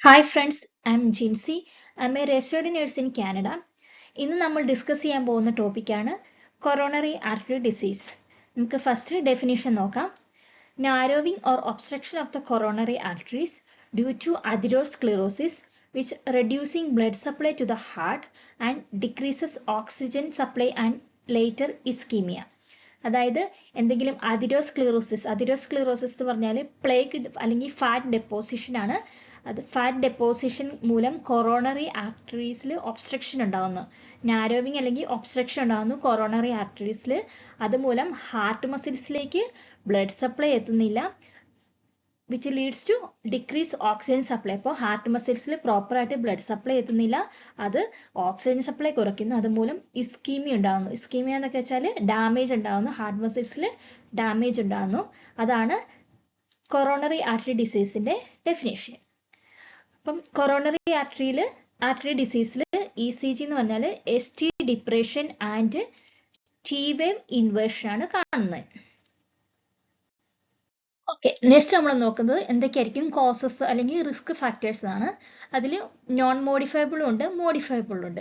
Hi friends I am Jincy I am a registered nurse in Canada ഇന്ന് നമ്മൾ discuss ചെയ്യാൻ പോകുന്ന ടോപ്പിക്കാണ് കൊറോണറി ആർട്ടറി ഡിസീസ് നമുക്ക് ഫസ്റ്റ് ഡെഫിനേഷൻ നോക്കാം. Narrowing or obstruction of the coronary arteries due to atherosclerosis which reducing blood supply to the heart and decreases oxygen supply and later ischaemia അതായത് എന്തെങ്കിലും atherosclerosis atherosclerosis എന്ന് പറഞ്ഞാൽ plague അല്ലെങ്കിൽ fat deposition ആണ് അത് fat deposition മൂലം coronary ആർട്ടറീസിൽ obstruction ഉണ്ടാകുന്നു നാരോവിങ് അല്ലെങ്കിൽ ഒബ്സ്ട്രക്ഷൻ ഉണ്ടാകുന്നു കൊറോണറി ആർട്ടറീസിൽ അതുമൂലം ഹാർട്ട് മസിൽസിലേക്ക് ബ്ലഡ് സപ്ലൈ എത്തുന്നില്ല which leads to decrease oxygen supply അപ്പോൾ ഹാർട്ട് മസിൽസിൽ പ്രോപ്പറായിട്ട് ബ്ലഡ് സപ്ലൈ എത്തുന്നില്ല അത് ഓക്സിജൻ സപ്ലൈ കുറയ്ക്കുന്നു. അതുമൂലം ഇസ്കീമി ഉണ്ടാകുന്നു ഇസ്കീമിയ എന്നൊക്കെ വെച്ചാൽ ഡാമേജ് ഉണ്ടാകുന്നു ഹാർട്ട് മസിൽസിൽ ഡാമേജ് ഉണ്ടാകുന്നു അതാണ് കൊറോണറി ആർട്ടറി ഡിസീസിന്റെ ഡെഫിനേഷൻ അപ്പം കൊറോണറി ആർട്ടറിയിൽ ആർട്ടറി ഡിസീസിൽ ഇ സി ജി എന്ന് പറഞ്ഞാൽ S T depression and T wave inversion ആണ് കാണുന്നത്. ഓക്കെ നെക്സ്റ്റ് നമ്മൾ നോക്കുന്നത് എന്തൊക്കെയായിരിക്കും കോസസ് അല്ലെങ്കിൽ റിസ്ക് ഫാക്ടേഴ്സ് ആണ് അതിൽ നോൺ മോഡിഫയബിളും ഉണ്ട് മോഡിഫയബിളും ഉണ്ട്.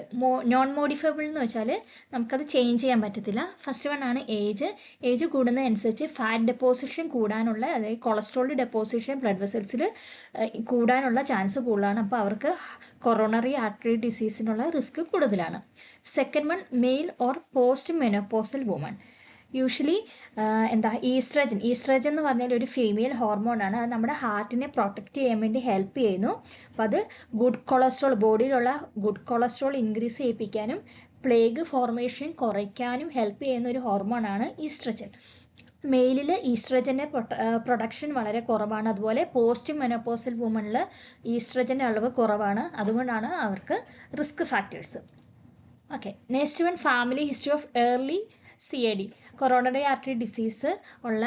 നോൺ മോഡിഫയബിൾ എന്ന് വെച്ചാൽ നമുക്കത് ചേഞ്ച് ചെയ്യാൻ പറ്റത്തില്ല. ഫസ്റ്റ് വൺ ആണ് ഏജ് ഏജ് കൂടുന്നതനുസരിച്ച് ഫാറ്റ് ഡെപ്പോസിഷൻ കൂടാനുള്ള അതായത് കൊളസ്ട്രോൾ ഡെപ്പോസിഷൻ ബ്ലഡ് വെസൽസിൽ കൂടാനുള്ള ചാൻസ് കൂടുതലാണ്. അപ്പോൾ അവർക്ക് കൊറോണറി ആർട്ടറി ഡിസീസിനുള്ള റിസ്ക് കൂടുതലാണ്. Second one male or post menopausal woman usually എന്താ ഈസ്ട്രജൻ ഈസ്ട്രജൻ എന്ന് പറഞ്ഞാൽ ഒരു ഫീമെയിൽ ഹോർമോൺ ആണ്. അത് നമ്മുടെ ഹാർട്ടിനെ പ്രൊട്ടക്റ്റ് ചെയ്യാൻ വേണ്ടി ഹെൽപ്പ് ചെയ്യുന്നു. അപ്പോൾ അത് ഗുഡ് കൊളസ്ട്രോൾ ബോഡിയിലുള്ള ഗുഡ് കൊളസ്ട്രോൾ ഇൻക്രീസ് ചെയ്യിപ്പിക്കാനും പ്ലേഗ് ഫോർമേഷൻ കുറയ്ക്കാനും ഹെൽപ്പ് ചെയ്യുന്ന ഒരു ഹോർമോൺ ആണ് ഈസ്ട്രജൻ മെയിലിൽ ഈസ്ട്രജന്റെ പ്രൊഡക്ഷൻ വളരെ കുറവാണ്. അതുപോലെ പോസ്റ്റ് മെനോപോസൽ വുമണിൽ ഈസ്ട്രജന്റെ അളവ് കുറവാണ്. അതുകൊണ്ടാണ് അവർക്ക് risk factors okay next one family history of early C A D coronary artery disease ഉള്ള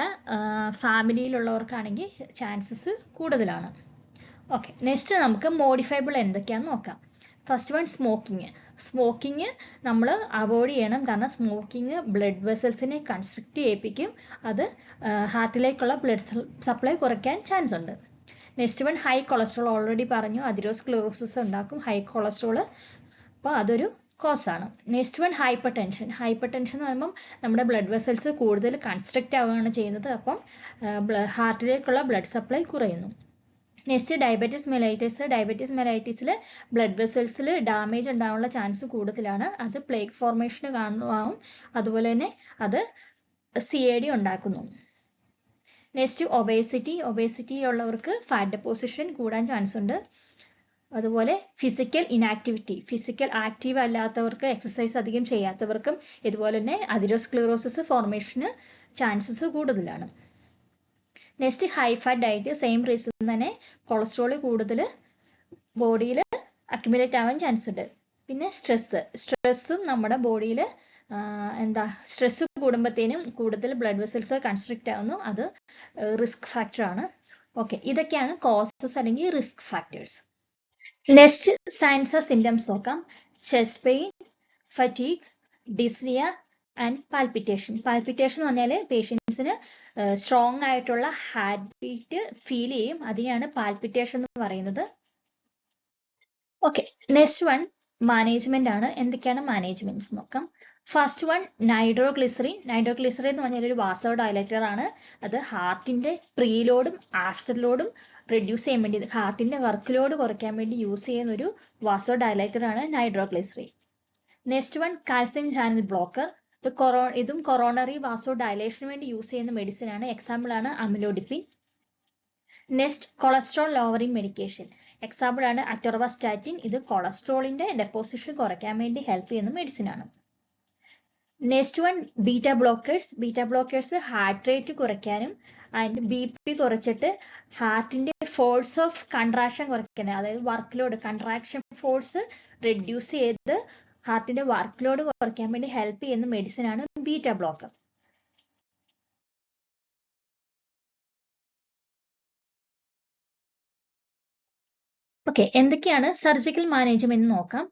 ഫാമിലിയിലുള്ളവർക്കാണെങ്കിൽ ചാൻസസ് കൂടുതലാണ്. ഓക്കെ നെക്സ്റ്റ് നമുക്ക് മോഡിഫൈബിൾ എന്തൊക്കെയാണെന്ന് നോക്കാം. ഫസ്റ്റ് വൺ സ്മോക്കിങ് സ്മോക്കിങ് നമ്മൾ അവോയ്ഡ് ചെയ്യണം. കാരണം സ്മോക്കിങ് ബ്ലഡ് വെസൽസിനെ കൺസ്ട്രക്ട് ചെയ്യിപ്പിക്കും. അത് ഹാർട്ടിലേക്കുള്ള ബ്ലഡ് സപ്ലൈ കുറയ്ക്കാൻ ചാൻസ് ഉണ്ട്. Next one high cholesterol already പറഞ്ഞു അതിരോസ്ക്ലോറോസിസ് ഉണ്ടാക്കും. ഹൈ കൊളസ്ട്രോൾ അപ്പോൾ അതൊരു കോസ് ആണ്. Next one hypertension hypertension എന്ന് പറയുമ്പം നമ്മുടെ ബ്ലഡ് വെസൽസ് കൂടുതൽ കൺസ്ട്രക്റ്റ് ആവുകയാണ് ചെയ്യുന്നത്. അപ്പം ഹാർട്ടിലേക്കുള്ള ബ്ലഡ് സപ്ലൈ കുറയുന്നു. നെക്സ്റ്റ് ഡയബറ്റീസ് മെലൈറ്റിസ് ഡയബറ്റീസ് മെലൈറ്റിസിൽ ബ്ലഡ് വെസൽസിൽ ഡാമേജ് ഉണ്ടാവാനുള്ള ചാൻസ് കൂടുതലാണ്. അത് പ്ലേഗ് ഫോർമേഷന് കാണുവാകും അതുപോലെ തന്നെ അത് സി എ ഡി ഉണ്ടാക്കുന്നു. നെക്സ്റ്റ് ഒബേസിറ്റി ഒബേസിറ്റി ഉള്ളവർക്ക് ഫാറ്റ് ഡെപ്പോസിഷൻ കൂടാൻ ചാൻസ് ഉണ്ട്. അതുപോലെ ഫിസിക്കൽ ഇനാക്ടിവിറ്റി ഫിസിക്കൽ ആക്റ്റീവ് അല്ലാത്തവർക്ക് എക്സസൈസ് അധികം ചെയ്യാത്തവർക്കും ഇതുപോലെ തന്നെ അതിരോസ്ക്ലിറോസിസ് ഫോർമേഷന് ചാൻസസ് കൂടുതലാണ്. Next high fat diet same reason തന്നെ കൊളസ്ട്രോൾ കൂടുതൽ ബോഡിയിൽ അക്യുമുലേറ്റ് ആവാൻ ചാൻസ് ഉണ്ട്. പിന്നെ സ്ട്രെസ് സ്ട്രെസ്സും നമ്മുടെ ബോഡിയിൽ എന്താ സ്ട്രെസ് കൂടുമ്പോഴത്തേനും കൂടുതൽ ബ്ലഡ് വെസൽസ് കൺസ്ട്രിക്റ്റ് ആവുന്നു. അത് റിസ്ക് ഫാക്ടർ ആണ്. ഓക്കെ ഇതൊക്കെയാണ് കോസസ് അല്ലെങ്കിൽ risk factors next signs symptoms നോക്കാം. Chest pain fatigue dyspnoea and palpitation palpitation എന്ന് പറഞ്ഞാൽ പേഷ്യൻസിന് സ്ട്രോങ് ആയിട്ടുള്ള ഹാർട്ട് ബീറ്റ് ഫീൽ ചെയ്യും. അതിനെയാണ് പാൽപിറ്റേഷൻ എന്ന് പറയുന്നത്. ഓക്കെ നെക്സ്റ്റ് വൺ മാനേജ്മെന്റ് ആണ്. എന്തൊക്കെയാണ് മാനേജ്മെന്റ്സ് നോക്കാം. ഫസ്റ്റ് വൺ നൈഡ്രോഗ്ലിസറിൻ നൈഡ്രോഗ്ലിസറിൻ എന്ന് പറഞ്ഞാൽ ഒരു വാസോ ഡയലക്ടർ ആണ്. അത് ഹാർട്ടിന്റെ പ്രീലോഡും ആഫ്റ്റർ ലോഡും റെഡ്യൂസ് ചെയ്യാൻ വേണ്ടി ഹാർട്ടിന്റെ വർക്ക് ലോഡ് കുറയ്ക്കാൻ വേണ്ടി യൂസ് ചെയ്യുന്ന ഒരു വാസോ ഡയലക്ടർ ആണ് nitroglycerin next one calcium channel blocker ഇത് കൊറോ ഇതും കൊറോണറി വാസോ ഡയലേഷന് വേണ്ടി യൂസ് ചെയ്യുന്ന മെഡിസിൻ ആണ്. എക്സാമ്പിൾ ആണ് amlodipine next cholesterol lowering medication example ആണ് അറ്റോർവാസ്റ്റാറ്റിൻ ഇത് കൊളസ്ട്രോളിന്റെ ഡെപ്പോസിഷൻ കുറയ്ക്കാൻ വേണ്ടി ഹെൽപ്പ് ചെയ്യുന്ന മെഡിസിൻ ആണ്. Next one beta blockers beta blockers heart rate കുറയ്ക്കാനും ആൻഡ് ബി പി കുറച്ചിട്ട് ഹാർട്ടിന്റെ ഫോഴ്സ് ഓഫ് കൺട്രാക്ഷൻ കുറയ്ക്കണം. അതായത് work load contraction force reduce ചെയ്ത് ഹാർട്ടിന്റെ വർക്ക് ലോഡ് കുറയ്ക്കാൻ വേണ്ടി ഹെൽപ്പ് ചെയ്യുന്ന മെഡിസിൻ ആണ് ബീറ്റ ബ്ലോക്കർ ഓക്കെ എന്തൊക്കെയാണ് സർജിക്കൽ മാനേജ്മെന്റ് നോക്കാം.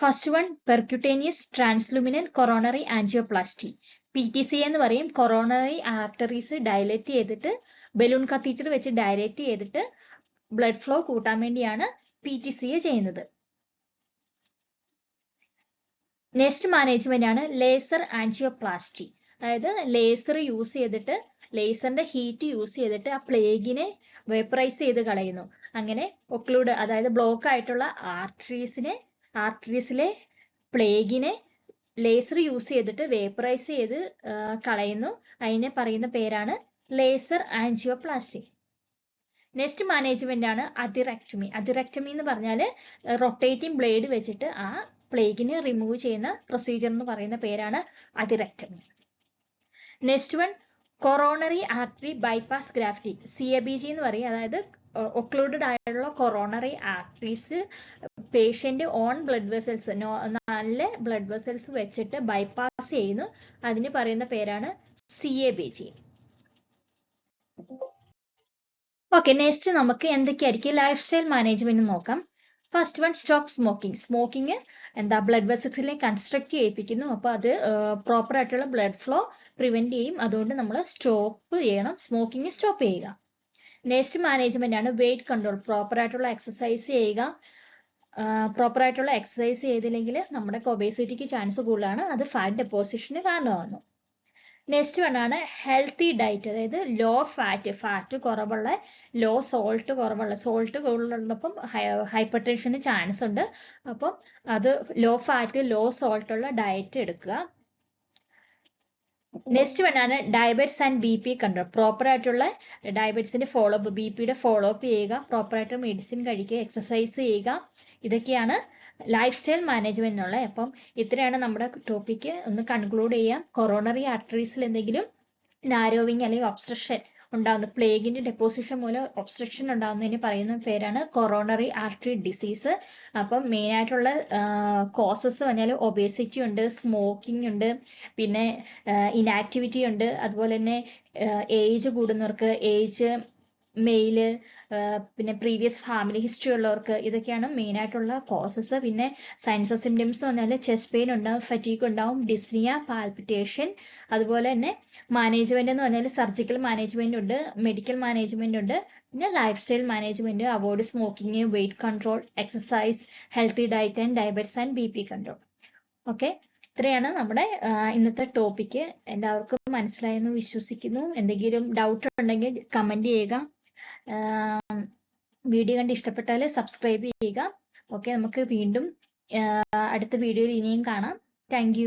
First one percutaneous transluminal coronary angioplasty P T C എന്ന് പറയും. കൊറോണറി ആർട്ടറീസ് ഡയലേറ്റ് ചെയ്തിട്ട് ബലൂൺ കത്തീറ്റർ വെച്ച് ഡയലേറ്റ് ചെയ്തിട്ട് ബ്ലഡ് ഫ്ലോ കൂട്ടാൻ വേണ്ടിയാണ് പി ടി സി എ ചെയ്യുന്നത്. നെക്സ്റ്റ് മാനേജ്മെന്റ് ആണ് ലേസർ ആൻജിയോപ്ലാസ്റ്റി അതായത് ലേസർ യൂസ് ചെയ്തിട്ട് ലേസറിന്റെ ഹീറ്റ് യൂസ് ചെയ്തിട്ട് ആ പ്ലേഗിനെ വേപ്പറൈസ് ചെയ്ത് കളയുന്നു. അങ്ങനെ ഒക്ലൂഡ് അതായത് ബ്ലോക്ക് ആയിട്ടുള്ള ആർട്ടറീസിനെ ആർട്ടറീസിലെ പ്ലേഗിനെ ലേസർ യൂസ് ചെയ്തിട്ട് വേപ്പറൈസ് ചെയ്ത് കളയുന്നു. അതിനെ പറയുന്ന പേരാണ് ലേസർ ആൻജിയോപ്ലാസ്റ്റി. നെക്സ്റ്റ് മാനേജ്മെന്റ് ആണ് അതിറക്ടമി അതിറക്ടമി എന്ന് പറഞ്ഞാൽ റൊട്ടേറ്റിംഗ് ബ്ലേഡ് വെച്ചിട്ട് ആ പ്ലേഗിനെ റിമൂവ് ചെയ്യുന്ന പ്രൊസീജിയർ എന്ന് പറയുന്ന പേരാണ് atherectomy next one coronary artery bypass graft C A B G എന്ന് പറയും. അതായത് ഒക്ലൂഡഡ് ആയിട്ടുള്ള coronary arteries patient own blood vessels നല്ല ബ്ലഡ് വെസൽസ് വെച്ചിട്ട് ബൈപ്പാസ് ചെയ്യുന്നു. അതിന് പറയുന്ന പേരാണ് C A B G okay next നമുക്ക് എന്തൊക്കെയായിരിക്കും? ലൈഫ് സ്റ്റൈൽ മാനേജ്മെന്റ് നോക്കാം. First one stop smoking smoking എന്താ? ബ്ലഡ് വെസൽസിനെ കൺസ്ട്രക്ട് ചെയ്യിപ്പിക്കുന്നു. അപ്പോൾ അത് പ്രോപ്പർ ആയിട്ടുള്ള ബ്ലഡ് ഫ്ലോ പ്രിവെന്റ് ചെയ്യും. അതുകൊണ്ട് നമ്മൾ സ്റ്റോപ്പ് ചെയ്യണം. സ്മോക്കിംഗ് സ്റ്റോപ്പ് ചെയ്യുക. നെക്സ്റ്റ് മാനേജ്മെന്റ് ആണ് വെയിറ്റ് കൺട്രോൾ പ്രോപ്പർ ആയിട്ടുള്ള എക്സസൈസ് ചെയ്യുക. പ്രോപ്പർ ആയിട്ടുള്ള എക്സസൈസ് ചെയ്തില്ലെങ്കിൽ നമ്മുടെ ഒബേസിറ്റിക്ക് ചാൻസ് കൂടുതലാണ്. അത് ഫാറ്റ് ഡെപ്പോസിഷന് കാരണമാകുന്നു നെക്സ്റ്റ് വൺ ആണ് ഹെൽത്തി ഡയറ്റ് അതായത് ലോ ഫാറ്റ് ഫാറ്റ് കുറവുള്ള ലോ സോൾട്ട് കുറവുള്ള സോൾട്ട് കൂടുതലുള്ളപ്പം ഹൈപ്പർ ടെൻഷന് ചാൻസ് ഉണ്ട്. അപ്പം അത് ലോ ഫാറ്റ് ലോ സോൾട്ടുള്ള ഡയറ്റ് എടുക്കുക. Next one diabetes and B P control proper ആയിട്ടുള്ള ഡയബറ്റ്സിന്റെ ഫോളോ അപ്പ് ബി പിയുടെ ഫോളോ അപ്പ് ചെയ്യുക പ്രോപ്പർ ആയിട്ട് മെഡിസിൻ കഴിക്കുക എക്സസൈസ് ചെയ്യുക. ഇതൊക്കെയാണ് ലൈഫ് സ്റ്റൈൽ മാനേജ്മെന്റ് എന്നുള്ളത് അപ്പം ഇത്രയാണ് നമ്മുടെ ടോപ്പിക്ക് ഒന്ന് കൺക്ലൂഡ് ചെയ്യാം. കൊറോണറി ആർട്ടറീസിൽ എന്തെങ്കിലും നാരോവിങ് അല്ലെങ്കിൽ ഒബ്സ്ട്രക്ഷൻ ഉണ്ടാകുന്ന പ്ലേഗിന്റെ ഡെപ്പോസിഷൻ മൂലം ഒബ്സ്ട്രക്ഷൻ ഉണ്ടാകുന്നതിന് പറയുന്ന പേരാണ് കൊറോണറി ആർട്ടറി ഡിസീസ് അപ്പം മെയിൻ ആയിട്ടുള്ള കോസസ് പറഞ്ഞാൽ ഒബേസിറ്റി ഉണ്ട് സ്മോക്കിംഗ് ഉണ്ട് പിന്നെ ഇനാക്ടിവിറ്റി ഉണ്ട് അതുപോലെ തന്നെ ഏജ് കൂടുന്നവർക്ക് ഏജ് മെയിൽ പിന്നെ പ്രീവിയസ് ഫാമിലി ഹിസ്റ്ററി ഉള്ളവർക്ക് ഇതൊക്കെയാണ് മെയിൻ ആയിട്ടുള്ള കോസസ് പിന്നെ സയൻസ് സിംറ്റംസ് എന്ന് പറഞ്ഞാൽ ചെസ്റ്റ് പെയിൻ ഉണ്ടാവും ഫറ്റീക്ക് ഉണ്ടാവും ഡിസ്നിയ പാൽപിറ്റേഷൻ അതുപോലെ തന്നെ മാനേജ്മെന്റ് എന്ന് പറഞ്ഞാൽ സർജിക്കൽ മാനേജ്മെന്റ് ഉണ്ട് മെഡിക്കൽ മാനേജ്മെന്റ് ഉണ്ട് പിന്നെ lifestyle management avoid smoking weight control exercise healthy diet and diabetes and B P control okay ഇത്രയാണ് നമ്മുടെ ഇന്നത്തെ ടോപ്പിക്ക് എല്ലാവർക്കും മനസ്സിലായെന്ന് വിശ്വസിക്കുന്നു. എന്തെങ്കിലും ഡൗട്ട് ഉണ്ടെങ്കിൽ കമന്റ് ചെയ്യുക. വീഡിയോ കണ്ട് ഇഷ്ടപ്പെട്ടാൽ സബ്സ്ക്രൈബ് ചെയ്യുക. ഓക്കെ നമുക്ക് വീണ്ടും അടുത്ത വീഡിയോയിൽ ഇനിയും കാണാം. താങ്ക്